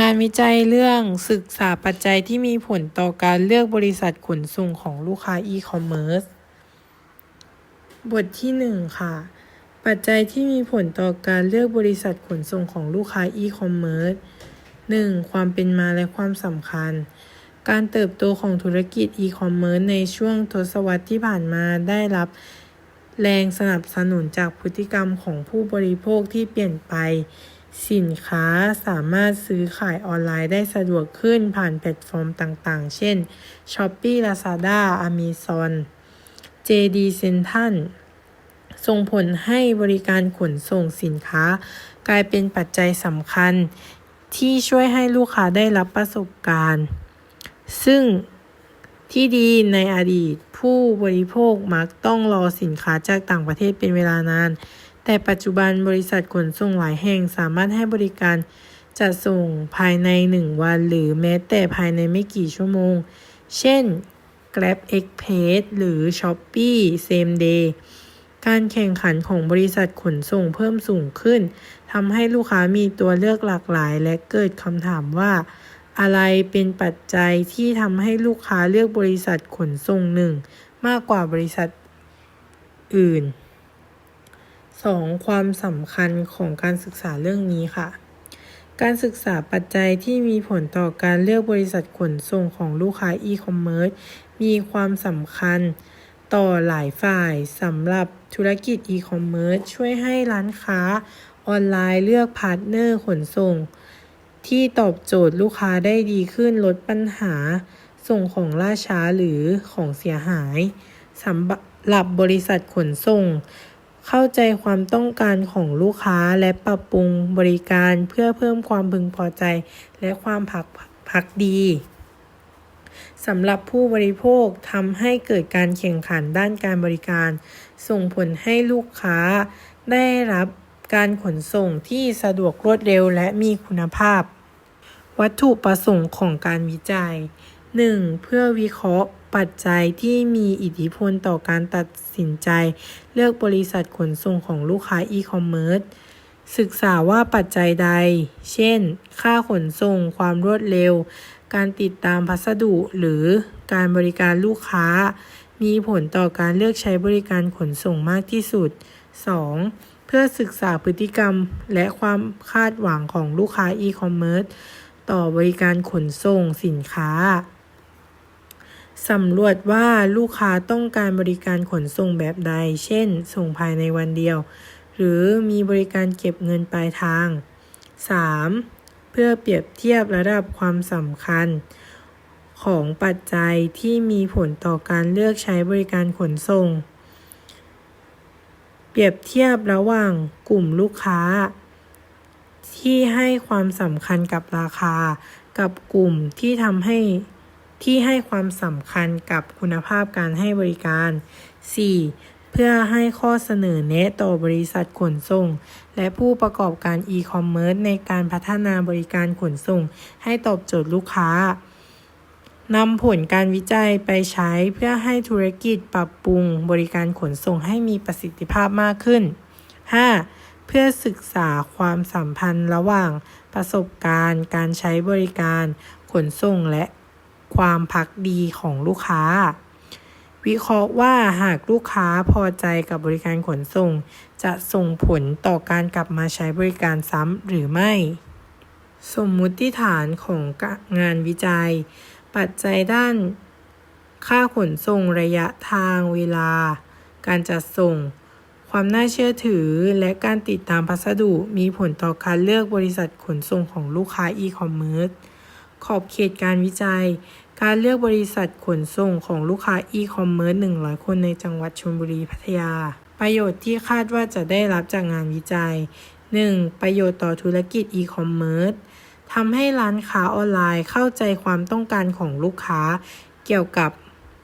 งานวิจัยเรื่องศึกษาปัจจัยที่มีผลต่อการเลือกบริษัทขนส่งของลูกค้าอีคอมเมิร์ซบทที่หนึ่งค่ะ ปัจจัยที่มีผลต่อการเลือกบริษัทขนส่งของลูกค้าอีคอมเมิร์ซหนึ่งความเป็นมาและความสำคัญ การเติบโตของธุรกิจอีคอมเมิร์ซในช่วงทศวรรษที่ผ่านมาได้รับแรงสนับสนุนจากพฤติกรรมของผู้บริโภคที่เปลี่ยนไป สินค้าสามารถซื้อขายออนไลน์ได้สะดวกขึ้นผ่านแพลตฟอร์มต่างๆ เช่น Shopee Lazada Amazon JD Central ส่งผลให้บริการขนส่งสินค้า กลายเป็นปัจจัยสำคัญ ที่ช่วยให้ลูกค้าได้รับประสบการณ์ ซึ่งที่ดีในอดีตผู้บริโภคมักต้องรอสินค้าจากต่างประเทศเป็นเวลานาน แต่ปัจจุบันบริษัทขนส่งหลายแห่งสามารถให้บริการจัดส่งภายใน 1 วัน หรือแม้แต่ภายในไม่กี่ชั่วโมง เช่น Grab Express หรือ Shopee Same Day การแข่งขันของบริษัทขนส่งเพิ่มสูงขึ้นทำให้ลูกค้ามีตัวเลือกหลากหลาย และเกิดคำถามว่า อะไรเป็นปัจจัยที่ทำให้ลูกค้าเลือกบริษัทขนส่งหนึ่งมากกว่าบริษัทอื่น 2. ความสำคัญของการศึกษาเรื่องนี้ค่ะ การศึกษาปัจจัยที่มีผลต่อการเลือกบริษัทขนส่งของลูกค้าอีคอมเมิร์ซมีความสำคัญต่อหลายฝ่ายสำหรับธุรกิจอีคอมเมิร์ซช่วยให้ร้านค้าออนไลน์เลือกพาร์ทเนอร์ขนส่ง ที่ตอบโจทย์ลูกค้าได้ดีขึ้นลดปัญหา ส่งของล่าช้าหรือของเสียหายสำหรับบริษัทขนส่ง เข้าใจความต้องการของลูกค้าและปรับปรุงบริการเพื่อเพิ่มความพึงพอใจ และความพักพักดีสำหรับผู้บริโภคทำให้เกิดการแข่งขันด้านการบริการ ส่งผลให้ลูกค้าได้รับการขนส่งที่สะดวกรวดเร็วและมีคุณภาพ วัตถุประสงค์ของการวิจัย 1. เพื่อวิเคราะห์ ปัจจัยที่มีอิทธิพลต่อการตัดสินใจ เลือกบริษัทขนส่งของลูกค้าอีคอมเมิร์ซศึกษาว่าปัจจัยใด เช่น ค่าขนส่ง ความรวดเร็ว การติดตามพัสดุ หรือการบริการลูกค้า มีผลต่อการเลือกใช้บริการขนส่งมากที่สุด 2. เพื่อศึกษาพฤติกรรมและความคาดหวังของลูกค้าอีคอมเมิร์ซต่อบริการขนส่งสินค้า สำรวจว่าลูกค้าต้องการบริการขนส่งแบบใด เช่น ส่งภายในวันเดียว หรือมีบริการเก็บเงินปลายทาง 3. เพื่อเปรียบเทียบระดับความสำคัญ ของปัจจัยที่มีผลต่อการเลือกใช้บริการขนส่ง เปรียบเทียบระหว่างกลุ่มลูกค้า ที่ให้ความสำคัญกับราคา กับกลุ่มที่ทำให้ ที่ให้ความสำคัญกับคุณภาพการให้บริการ 4. เพื่อให้ข้อเสนอแนะต่อบริษัทขนส่ง และผู้ประกอบการอีคอมเมิร์ซในการพัฒนาบริการขนส่ง ให้ตอบโจทย์ลูกค้านำผลการวิจัยไปใช้เพื่อให้ธุรกิจปรับปรุงบริการขนส่งให้มีประสิทธิภาพมากขึ้น 5. เพื่อศึกษาความสัมพันธ์ระหว่างประสบการณ์ การใช้บริการขนส่งและ ความพักดีของลูกค้า วิเคราะห์ว่าหากลูกค้าพอใจกับบริการขนส่ง จะส่งผลต่อการกลับมาใช้บริการซ้ำหรือไม่ สมมุติฐานของงานวิจัย ปัจจัยด้าน ค่าขนส่งระยะทางเวลา การจัดส่งความน่าเชื่อถือและการติดตามพัสดุมีผลต่อการเลือกบริษัทขนส่งของลูกค้าอีคอมเมิร์ซขอบเขตการวิจัย การเลือกบริษัทขนส่งของลูกค้าอีคอมเมิร์ซ100 คนในจังหวัดชลบุรีพัทยา ประโยชน์ที่คาดว่าจะได้รับจากงานวิจัย 1. ประโยชน์ต่อธุรกิจอีคอมเมิร์ซทำให้ร้านค้าออนไลน์เข้าใจความต้องการของลูกค้า เกี่ยวกับ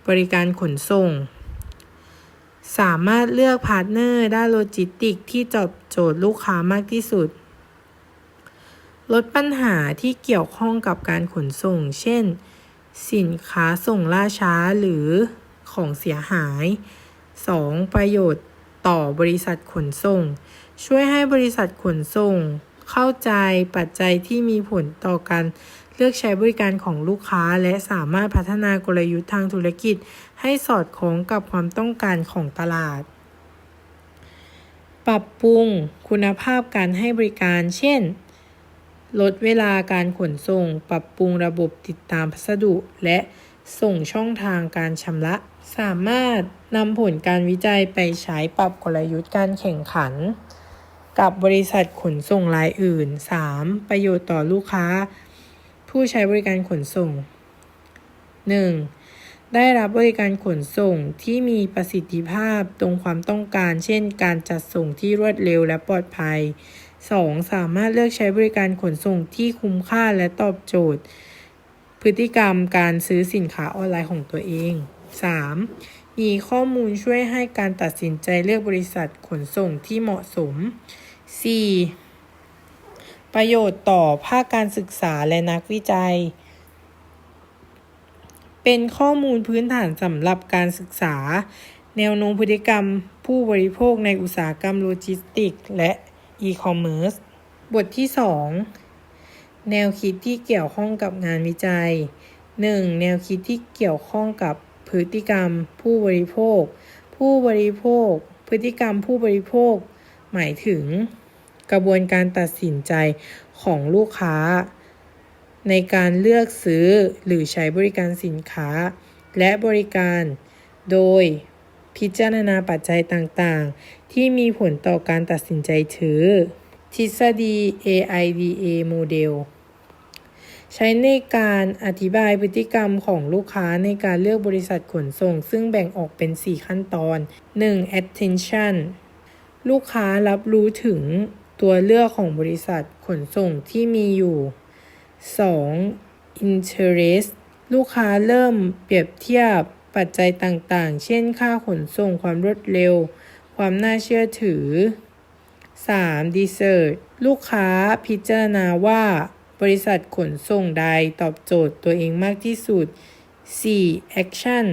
บริการขนส่ง สามารถเลือกพาร์ทเนอร์ด้านโลจิสติกที่ตอบโจทย์ลูกค้ามากที่สุด ลดปัญหาที่เกี่ยวข้องกับการขนส่ง เช่น สินค้าส่งล่าช้าหรือของเสียหาย 2. ประโยชน์ต่อบริษัทขนส่ง ช่วยให้บริษัทขนส่ง เข้าใจปัจจัยที่มีผลต่อการเลือกใช้บริการของลูกค้า และสามารถพัฒนากลยุทธ์ทางธุรกิจ ให้สอดคล้องกับความต้องการของตลาด ปรับปรุงคุณภาพการให้บริการ เช่น ลดเวลาการขนส่ง ปรับปรุงระบบติดตามพัสดุ และส่งช่องทางการชำระ สามารถนำผลการวิจัยไปใช้ปรับกลยุทธ์การแข่งขัน กับบริษัทขนส่งรายอื่น 3. ประโยชน์ต่อลูกค้า ผู้ใช้บริการขนส่ง 1. ได้รับบริการขนส่งที่มีประสิทธิภาพตรงความต้องการ เช่น การจัดส่งที่รวดเร็วและปลอดภัย 2. สามารถเลือกใช้บริการขนส่งที่คุ้มค่าและตอบโจทย์ พฤติกรรมการซื้อสินค้าออนไลน์ของตัวเอง 3. มีข้อมูลช่วยให้การตัดสินใจเลือกบริษัทขนส่งที่เหมาะสม 4. ประโยชน์ต่อภาคการศึกษาและนักวิจัย เป็นข้อมูลพื้นฐานสำหรับการศึกษา แนวโน้มพฤติกรรมผู้บริโภคในอุตสาหกรรมโลจิสติกส์และ อีคอมเมิร์ซบทที่ 2 แนวคิดที่เกี่ยวข้องกับงานวิจัย 1. แนวคิดที่เกี่ยวข้องกับพฤติกรรม ผู้บริโภค ผู้บริโภค พฤติกรรมผู้บริโภค หมายถึง กระบวนการตัดสินใจของลูกค้า ในการเลือกซื้อหรือใช้บริการสินค้า และบริการ โดย พิจารณาปัจจัยต่างๆ ที่มีผลต่อการตัดสินใจถือ ทฤษฎี AIDA โมเดล ใช้ในการอธิบายพฤติกรรมของลูกค้าในการเลือกบริษัทขนส่ง ซึ่งแบ่งออกเป็น 4 ขั้นตอน 1. attention ลูกค้ารับรู้ถึงตัวเลือกของบริษัทขนส่งที่มีอยู่ 2. interest ลูกค้าเริ่มเปรียบเทียบ ปัจจัยต่างๆ เช่น ค่าขนส่งความรวดเร็ว ความน่าเชื่อถือ 3. Desert ลูกค้าพิจารณาว่าบริษัทขนส่งใดตอบโจทย์ตัวเองมากที่สุด 4. Action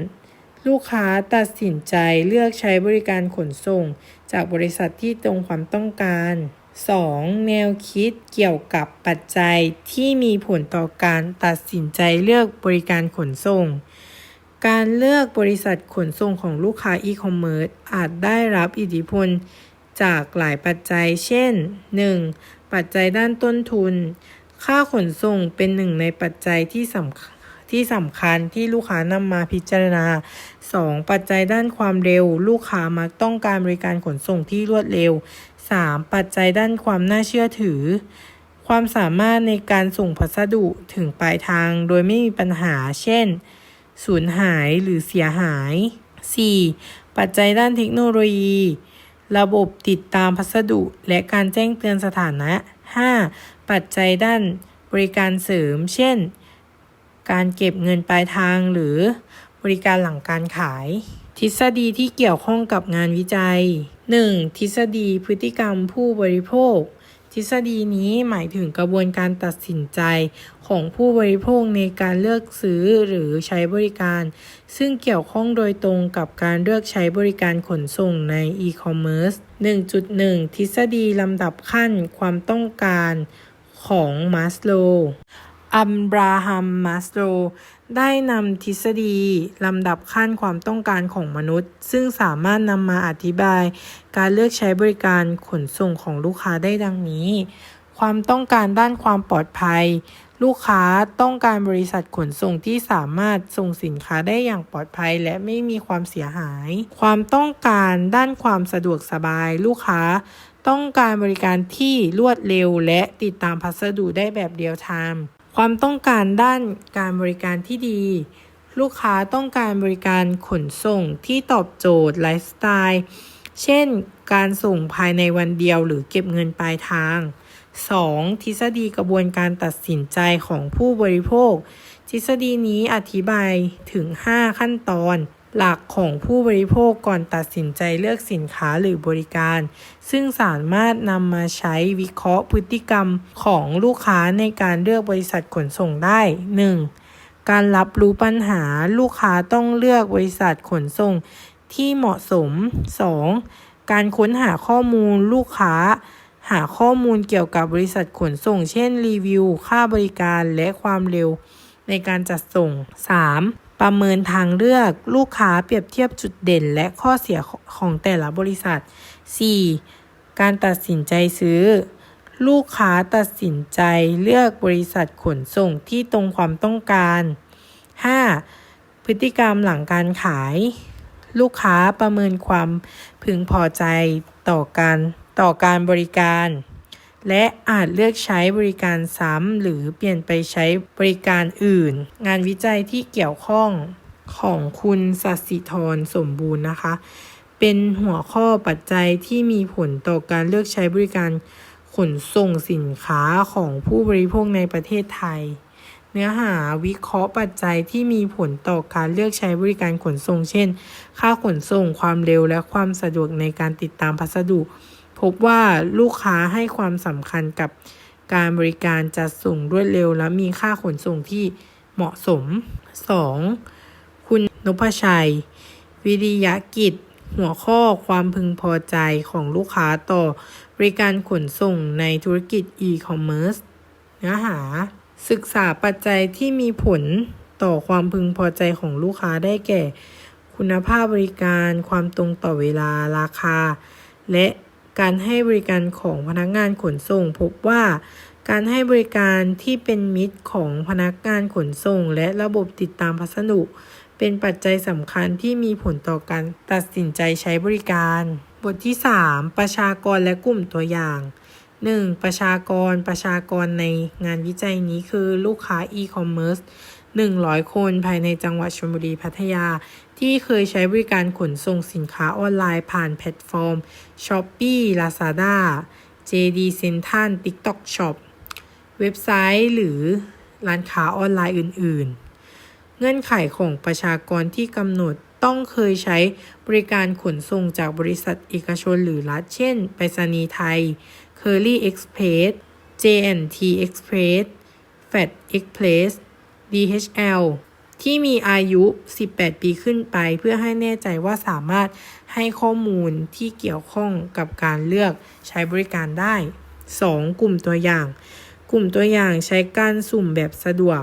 ลูกค้าตัดสินใจเลือกใช้บริการขนส่ง จากบริษัทที่ตรงความต้องการ 2. แนวคิดเกี่ยวกับปัจจัยที่มีผลต่อการตัดสินใจเลือกบริการขนส่ง การเลือกบริษัทขนส่งของลูกค้าอีคอมเมิร์ซอาจได้รับอิทธิพลจากหลายปัจจัย เช่น 1. ปัจจัยด้านต้นทุน ค่าขนส่งเป็นหนึ่งในปัจจัยที่สำคัญที่สำคัญที่ลูกค้านำมาพิจารณา 2. ปัจจัยด้านความเร็ว ลูกค้ามักต้องการบริการขนส่งที่รวดเร็ว 3. ปัจจัยด้านความน่าเชื่อถือ ความสามารถในการส่งพัสดุถึงปลายทางโดยไม่มีปัญหา เช่น สูญหายหรือเสียหาย 4. ปัจจัยด้านเทคโนโลยี ระบบติดตามพัสดุและการแจ้งเตือนสถานะ 5. ปัจจัยด้านบริการเสริม เช่น การเก็บเงินปลายทางหรือบริการหลังการขาย ทฤษฎีที่เกี่ยวข้องกับงานวิจัย 1. ทฤษฎีพฤติกรรมผู้บริโภค ทฤษฎีนี้หมายถึงกระบวนการตัดสินใจของผู้บริโภคในการเลือกซื้อหรือใช้บริการ ซึ่งเกี่ยวข้องโดยตรงกับการเลือกใช้บริการขนส่งในอีคอมเมิร์ซ 1.1 ทฤษฎีลำดับขั้นความต้องการของมาสโลอัมบราฮัมมาสโล ได้นำทฤษฎีลำดับขั้นความต้องการของมนุษย์ ซึ่งสามารถนำมาอธิบาย การเลือกใช้บริการขนส่งของลูกค้าได้ดังนี้ ความต้องการด้านความปลอดภัย ลูกค้าต้องการบริษัทขนส่งที่สามารถส่งสินค้าได้อย่างปลอดภัยและไม่มีความเสียหาย ความต้องการด้านความสะดวกสบาย ลูกค้าต้องการบริการที่รวดเร็วและติดตามพัสดุได้แบบเดียวไทม์ ความต้องการด้านการบริการที่ดี ลูกค้าต้องการบริการขนส่งที่ตอบโจทย์ไลฟ์สไตล์ เช่น การส่งภายในวันเดียวหรือเก็บเงินปลายทาง 2. ทฤษฎีกระบวนการตัดสินใจของผู้บริโภค ทฤษฎีนี้อธิบายถึง 5 ขั้นตอน หลักของผู้บริโภคก่อนตัดสินใจเลือกสินค้าหรือบริการ ซึ่งสามารถนำมาใช้วิเคราะห์พฤติกรรมของลูกค้าในการเลือกบริษัทขนส่งได้ 1. การรับรู้ปัญหาลูกค้าต้องเลือกบริษัทขนส่งที่เหมาะสม 2. การค้นหาข้อมูลลูกค้า หาข้อมูลเกี่ยวกับบริษัทขนส่ง เช่นรีวิว ค่าบริการและความเร็วในการจัดส่ง 3. ประเมินทางเลือกลูกค้าเปรียบเทียบจุดเด่นและข้อเสียของแต่ละบริษัท 4. การตัดสินใจซื้อ ลูกค้าตัดสินใจเลือกบริษัทขนส่งที่ตรงความต้องการ 5. พฤติกรรมหลังการขาย ลูกค้าประเมินความพึงพอใจต่อการต่อการบริการ และอาจเลือกใช้บริการซ้ำหรือเปลี่ยนไปใช้บริการอื่น งานวิจัยที่เกี่ยวข้องของคุณสัสิธรสมบูรณ์นะคะ เป็นหัวข้อปัจจัยที่มีผลต่อการเลือกใช้บริการขนส่งสินค้าของผู้บริโภคในประเทศไทย เนื้อหาวิเคราะห์ปัจจัยที่มีผลต่อการเลือกใช้บริการขนส่ง เช่น ค่าขนส่ง ความเร็ว และความสะดวกในการติดตามพัสดุ พบว่าลูกค้าให้ความสำคัญกับการบริการจัดส่งรวดเร็ว และมีค่าขนส่งที่เหมาะสม 2. คุณนพชัย วิริยกิจ หัวข้อความพึงพอใจของลูกค้าต่อบริการขนส่งในธุรกิจอีคอมเมิร์ซเนื้อหา ศึกษาปัจจัยที่มีผลต่อความพึงพอใจของลูกค้าได้แก่ คุณภาพบริการความตรงต่อเวลาราคา และ การให้บริการของพนักงานขนส่ง พบว่าการให้บริการที่เป็นมิตรของพนักงานขนส่ง และระบบติดตามพัสดุ เป็นปัจจัยสำคัญที่มีผลต่อการตัดสินใจใช้บริการ บทที่ 3 ประชากรและกลุ่มตัวอย่าง 1. ประชากรประชากรในงานวิจัยนี้คือลูกค้าอีคอมเมิร์ซ100 คนภายในจังหวัดชลบุรีพัทยา ที่เคยใช้บริการขนส่งสินค้าออนไลน์ผ่านแพลตฟอร์ม Shopee Lazada JD Central TikTok Shop เว็บไซต์หรือร้านค้าออนไลน์อื่น ๆ เงื่อนไขของประชากรที่กำหนดต้องเคยใช้บริการขนส่งจากบริษัทเอกชนหรือรัฐ เช่น ไปรษณีย์ไทย Curly Express J&T Express Fat Express DHL ที่มีอายุ 18 ปีขึ้นไป เพื่อให้แน่ใจว่าสามารถให้ข้อมูลที่เกี่ยวข้องกับการเลือกใช้บริการได้ 2. กลุ่มตัวอย่าง กลุ่มตัวอย่างใช้การสุ่มแบบสะดวก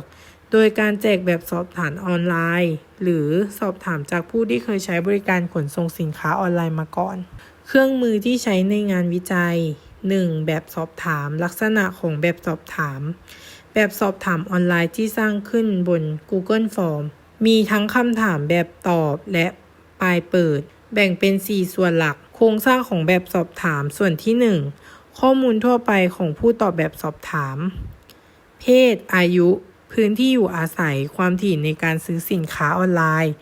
โดยการแจกแบบสอบถามออนไลน์ หรือสอบถามจากผู้ที่เคยใช้บริการขนส่งสินค้าออนไลน์มาก่อน เครื่องมือที่ใช้ในงานวิจัย 1. แบบสอบถาม ลักษณะของแบบสอบถาม แบบสอบถามออนไลน์ที่สร้างขึ้นบน Google Form มีทั้งคำถามแบบตอบและปลายเปิด แบ่งเป็น 4 ส่วนหลัก โครงสร้างของแบบสอบถามส่วนที่ 1 ข้อมูลทั่วไปของผู้ตอบแบบสอบถาม เพศ อายุ พื้นที่อยู่อาศัย ความถี่ในการซื้อสินค้าออนไลน์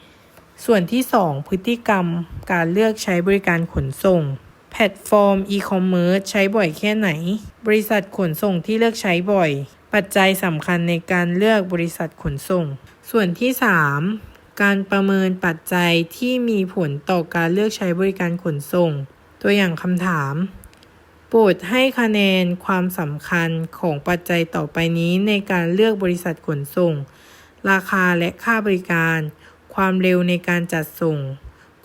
ส่วนที่ 2 พฤติกรรม การเลือกใช้บริการขนส่ง แพลตฟอร์มอีคอมเมิร์ซใช้บ่อยแค่ไหน บริษัทขนส่งที่เลือกใช้บ่อย ปัจจัยสำคัญในการเลือกบริษัทขนส่ง ส่วนที่ 3 การประเมินปัจจัยที่มีผลต่อการเลือกใช้บริการขนส่ง ตัวอย่างคำถามโปรดให้คะแนนความสำคัญของปัจจัยต่อไปนี้ในการเลือกบริษัทขนส่ง ราคาและค่าบริการ ความเร็วในการจัดส่ง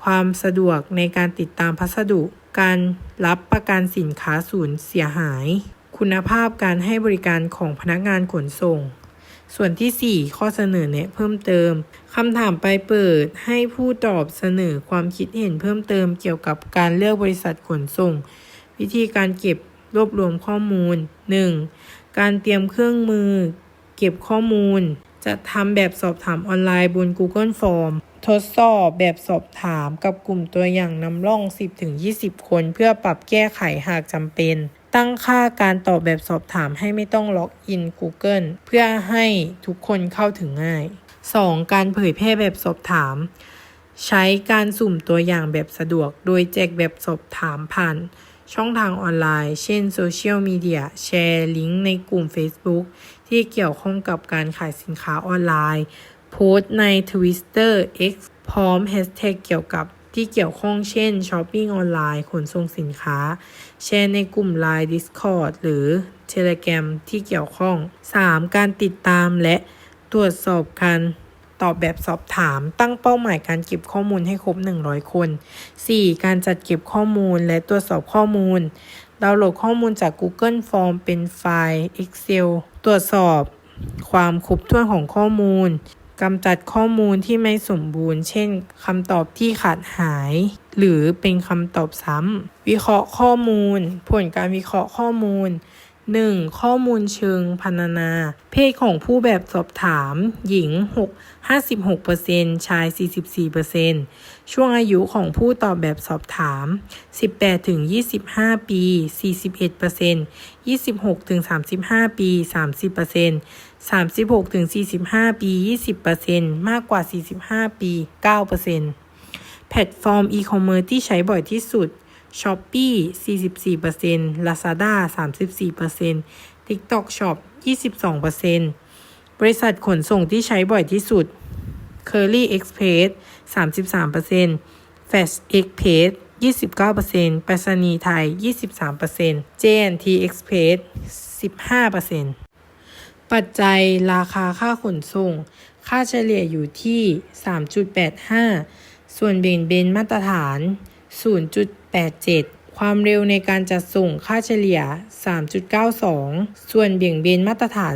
ความสะดวกในการติดตามพัสดุ การรับประกันสินค้าสูญเสียหาย คุณภาพการให้บริการของพนักงานขนส่ง ส่วนที่ 4 ข้อเสนอแนะเพิ่มเติมคำถามไปเปิดให้ผู้ตอบเสนอความคิดเห็นเพิ่มเติมเกี่ยวกับการเลือกบริษัทขนส่ง วิธีการเก็บรวบรวมข้อมูล 1. การเตรียมเครื่องมือ เก็บข้อมูล จะทำแบบสอบถามออนไลน์บน Google Form ทดสอบแบบสอบถามกับกลุ่มตัวอย่างนำร่อง 10-20 คน เพื่อปรับแก้ไขหากจำเป็น ตั้งค่าการตอบแบบสอบถามให้ไม่ต้องล็อกอิน Google เพื่อให้ทุกคนเข้าถึงง่าย 2. การเผยแพร่แบบสอบถาม ใช้การสุ่มตัวอย่างแบบสะดวก โดยแจกแบบสอบถามผ่าน ช่องทางออนไลน์ เช่นโซเชียลมีเดียแชร์ลิงก์ในกลุ่ม Facebook ที่เกี่ยวข้องกับการขายสินค้าออนไลน์ โพสต์ใน Twitter X พร้อมแฮชแท็กเกี่ยวกับ ที่เกี่ยวข้องเช่นช้อปปิ้งออนไลน์ ขนส่งสินค้า แชร์ในกลุ่ม Line Discord หรือ Telegram ที่เกี่ยวข้อง 3. การติดตามและตรวจสอบการตอบแบบสอบถาม ตั้งเป้าหมายการเก็บข้อมูลให้ครบ 100 คน 4. การจัดเก็บข้อมูลและตรวจสอบข้อมูล ดาวน์โหลดข้อมูลจาก Google Form เป็นไฟล์ Excel ตรวจสอบความครบถ้วนของข้อมูล กำจัดข้อมูลที่ไม่สมบูรณ์ เช่นคำตอบที่ขาดหาย หรือเป็นคำตอบซ้ำ วิเคราะห์ข้อมูล ผลการวิเคราะห์ข้อมูล 1. ข้อมูลเชิงพรรณนา เพศของผู้แบบสอบถาม หญิง 6 56%ชาย 44%ช่วงอายุของผู้ตอบแบบสอบถาม 18-25 ปี 41% 26-35 ปี 30% 36-45 ปี 20%มากกว่า 45 ปี 9%แพลตฟอร์มอีคอมเมิร์ซที่ใช้บ่อยที่สุด Shopee 44% Lazada 34% TikTok Shop 22%บริษัทขนส่งที่ใช้บ่อยที่สุด Curly Express 33% Fast Express 29%ไปรษณีย์ไทย 23% JNT Express 15%ปัจจัยราคาค่าขนส่ง ค่าเฉลี่ยอยู่ที่ 3.85 ส่วนเบ่งเบนมาตรฐาน 0.87 ความเร็วในการจัดส่งค่าเฉลี่ย 3.92 ส่วนเบี่ยงเบนมาตรฐาน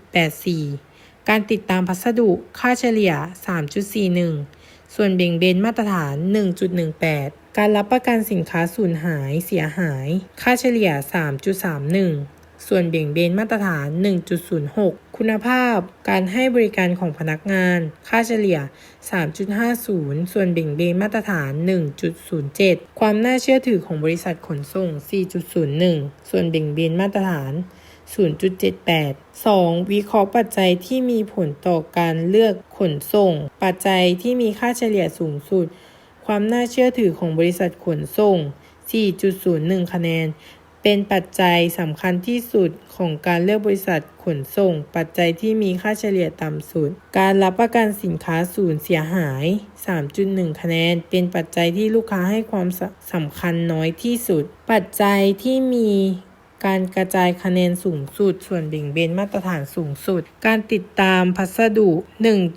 0.84 การติดตามพัสดุค่าเฉลี่ย 3.41 ส่วนเบี่ยงเบนมาตรฐาน 1.18 การรับประกันสินค้าสูญหายเสียหาย ค่าเฉลี่ย 3.31 ส่วนเบี่ยงเบนมาตรฐาน 1.06 คุณภาพ การให้บริการของพนักงาน ค่าเฉลี่ย 3.50 ส่วนเบี่ยงเบนมาตรฐาน 1.07 ความน่าเชื่อถือของบริษัทขนส่ง 4.01 ส่วนเบี่ยงเบนมาตรฐาน 0.78 2. วิเคราะห์ปัจจัยที่มีผลต่อการเลือกขนส่ง ปัจจัยที่มีค่าเฉลี่ยสูงสุด ความน่าเชื่อถือของบริษัทขนส่ง 4.01 คะแนน เป็นปัจจัยสำคัญที่สุดของการเลือกบริษัทขนส่ง ปัจจัยที่มีค่าเฉลี่ยต่ำสุด การรับประกันสินค้าสูญเสียหาย 3.1 คะแนน เป็นปัจจัยที่ลูกค้าให้ความสำคัญน้อยที่สุด ปัจจัยที่มีการกระจายคะแนนสูงสุด ส่วนเบี่งเบนมาตรฐานสูงสุด การติดตามพัสดุ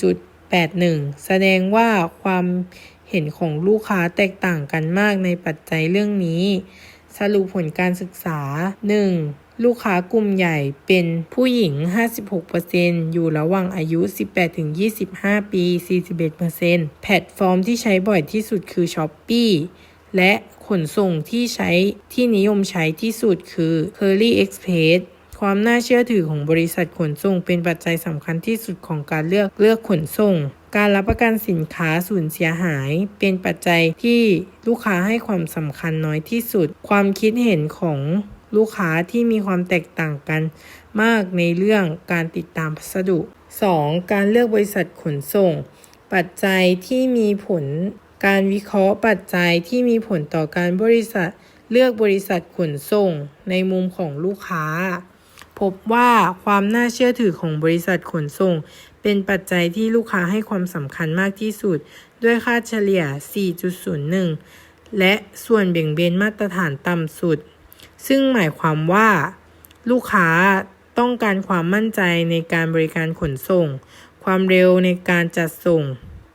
1.81 แสดงว่าความเห็นของลูกค้าแตกต่างกันมากในปัจจัยเรื่องนี้ สรุปผลการศึกษา 1. ลูกค้ากลุ่มใหญ่เป็นผู้หญิง 56%อยู่ระหว่างอายุ 18-25 ปี 41%แพลตฟอร์มที่ใช้บ่อยที่สุดคือ Shopee และขนส่งที่ใช้ที่นิยมใช้ที่สุดคือ Curly Express ความน่าเชื่อถือของบริษัทขนส่งเป็นปัจจัยสำคัญที่สุดของการเลือกเลือกขนส่ง การรับประกันสินค้าสูญเสียหาย เป็นปัจจัยที่ลูกค้าให้ความสำคัญน้อยที่สุด ความคิดเห็นของลูกค้าที่มีความแตกต่างกันมากในเรื่องการติดตามพัสดุ 2. การเลือกบริษัทขนส่ง ปัจจัยที่มีผล การวิเคราะห์ปัจจัยที่มีผลต่อการบริษัท เลือกบริษัทขนส่ง ในมุมของลูกค้า พบว่าความน่าเชื่อถือของบริษัทขนส่ง เป็นปัจจัยที่ลูกค้าให้ความสำคัญมากที่สุด ด้วยค่าเฉลี่ย 4.01 และส่วนเบี่ยงเบนมาตรฐานต่ำสุด ซึ่งหมายความว่า ลูกค้าต้องการความมั่นใจในการบริการขนส่ง ความเร็วในการจัดส่ง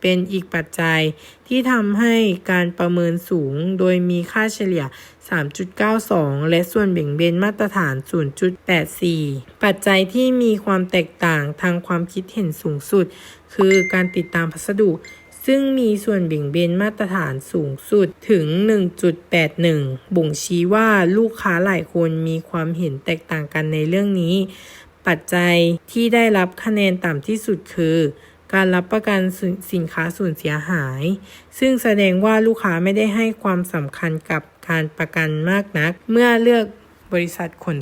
เป็นอีกปัจจัยที่ทำให้การประเมินสูงโดยมีค่าเฉลี่ย 3.92 และส่วนเบี่ยงเบนมาตรฐาน 0.84 ปัจจัยที่มีความแตกต่างทางความคิดเห็นสูงสุด คือการติดตามพัสดุ ซึ่งมีส่วนเบี่ยงเบนมาตรฐานสูงสุดถึง 1.81 บ่งชี้ว่าลูกค้าหลายคนมีความเห็นแตกต่างกันในเรื่องนี้ ปัจจัยที่ได้รับคะแนนต่ำที่สุดคือ การรับประกันสิสินค้าสูญเสียหาย ซึ่งแสดงว่าลูกค้าไม่ได้ให้ความสำคัญกับการประกันมากนัก เมื่อเลือกบริษัทขน